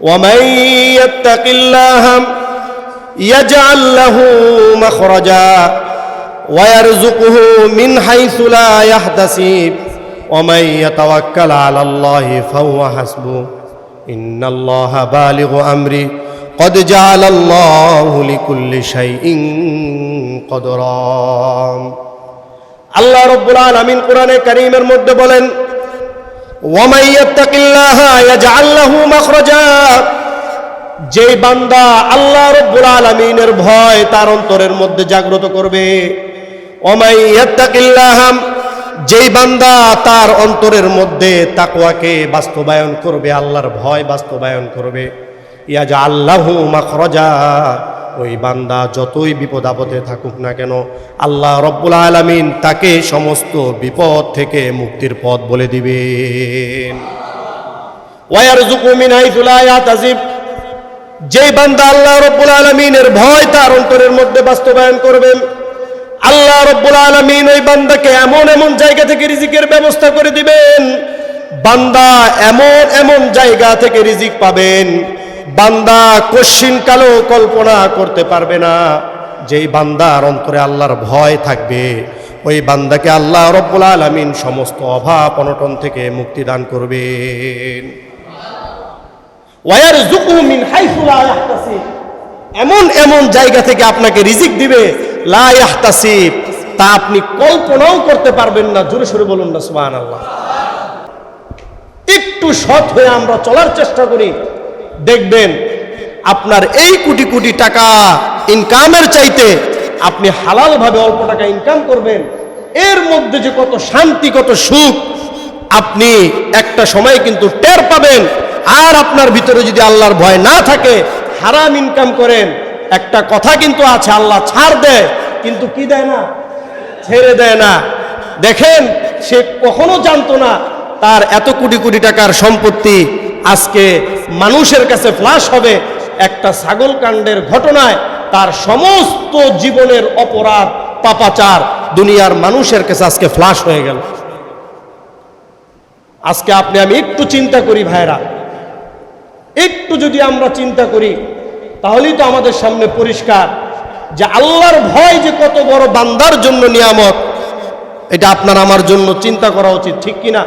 ومن يتق الله يجعل له مخرجا ويرزقه من حيث لا يحتسب ومن يتوكل على الله فهو حسبه إن الله بالغ أمري قد جعل الله لكل شيء قدرا আল্লাহ রব্বুল আলামিন কোরআনে কারীমের মধ্যে বলেন ওয়ামাই ইয়াত্তাকিল্লাহা ইয়াজআল মাখরাজা। যেই বান্দা আল্লাহ রব্বুল আলামিনের ভয় তার অন্তরের মধ্যে জাগ্রত করবে। ওমাই ইয়াত্তাকিল্লাহা, যেই বান্দা তার অন্তরের মধ্যে তাকওয়াকে বাস্তবায়ন করবে, আল্লাহর ভয় বাস্তবায়ন করবে। ইয়াজা আল্লাহু মাখরাজা। ওই বান্দা যতই বিপদ আপদে থাকুক না কেন, আল্লাহ রব্বুল আলামিন তাকে সমস্ত বিপদ থেকে মুক্তির পথ বলে দিবেন। মিন ইয়াহতাসিব যেই বান্দা আল্লাহ রব্বুল আলামিনের ভয় তার অন্তরের মধ্যে বাস্তবায়ন করবেন আল্লাহ রব্বুল আলামিন ওই বান্দাকে এমন এমন জায়গা থেকে রিজিকের ব্যবস্থা করে দিবেন। বান্দা এমন এমন জায়গা থেকে রিজিক পাবেন। বান্দা কশ্চিন কালো কল্পনা করতে পারবে না। যেই বান্দার অন্তরে আল্লাহর ভয় থাকবে, ওই বান্দাকে আল্লাহ রব্বুল আলামিন সমস্ত অভাব অনটন থেকে মুক্তি দান করবেন। ওয়ারজুকুহু মিন হাইথু এমন এমন জায়গা থেকে আপনাকে রিজিক দিবে, লা ইয়াহতাসিব। তা আপনি কল্পনাও করতে পারবেন না, জোরে সরে বলুন না, সুবহানাল্লাহ। একটু সৎ হয়ে আমরা চলার চেষ্টা করি। দেখবেন আপনার এই কোটি কোটি টাকা ইনকামের চাইতে আপনি হালালভাবে অল্প টাকা ইনকাম করবেন। এর মধ্যে যে কত শান্তি, কত সুখ, আপনি একটা সময় কিন্তু টের পাবেন। আর আপনার ভিতরে যদি আল্লাহর ভয় না থাকে, হারাম ইনকাম করেন। একটা কথা কিন্তু আছে, আল্লাহ ছাড় দেয়, কিন্তু কি দেয় না? ছেড়ে দেয় না। দেখেন, সে কখনো জানতো না তার এত কোটি কোটি টাকার সম্পত্তি আজকে মানুষের কাছে ফ্লাশ হবে একটা ছাগল কাণ্ডের ঘটনায় তার সমস্ত জীবনের অপরাধ, পাপাচার দুনিয়ার মানুষের কাছে আজকে ফ্লাশ হয়ে গেল। আজকে আপনি, আমি একটু চিন্তা করি ভাইরা একটু যদি আমরা চিন্তা করি, তাহলেই তো আমাদের সামনে পরিষ্কার যে আল্লাহর ভয় যে কত বড় বান্দার জন্য নিয়ামত, এটা আপনার আমার জন্য চিন্তা করা উচিত, ঠিক কিনা?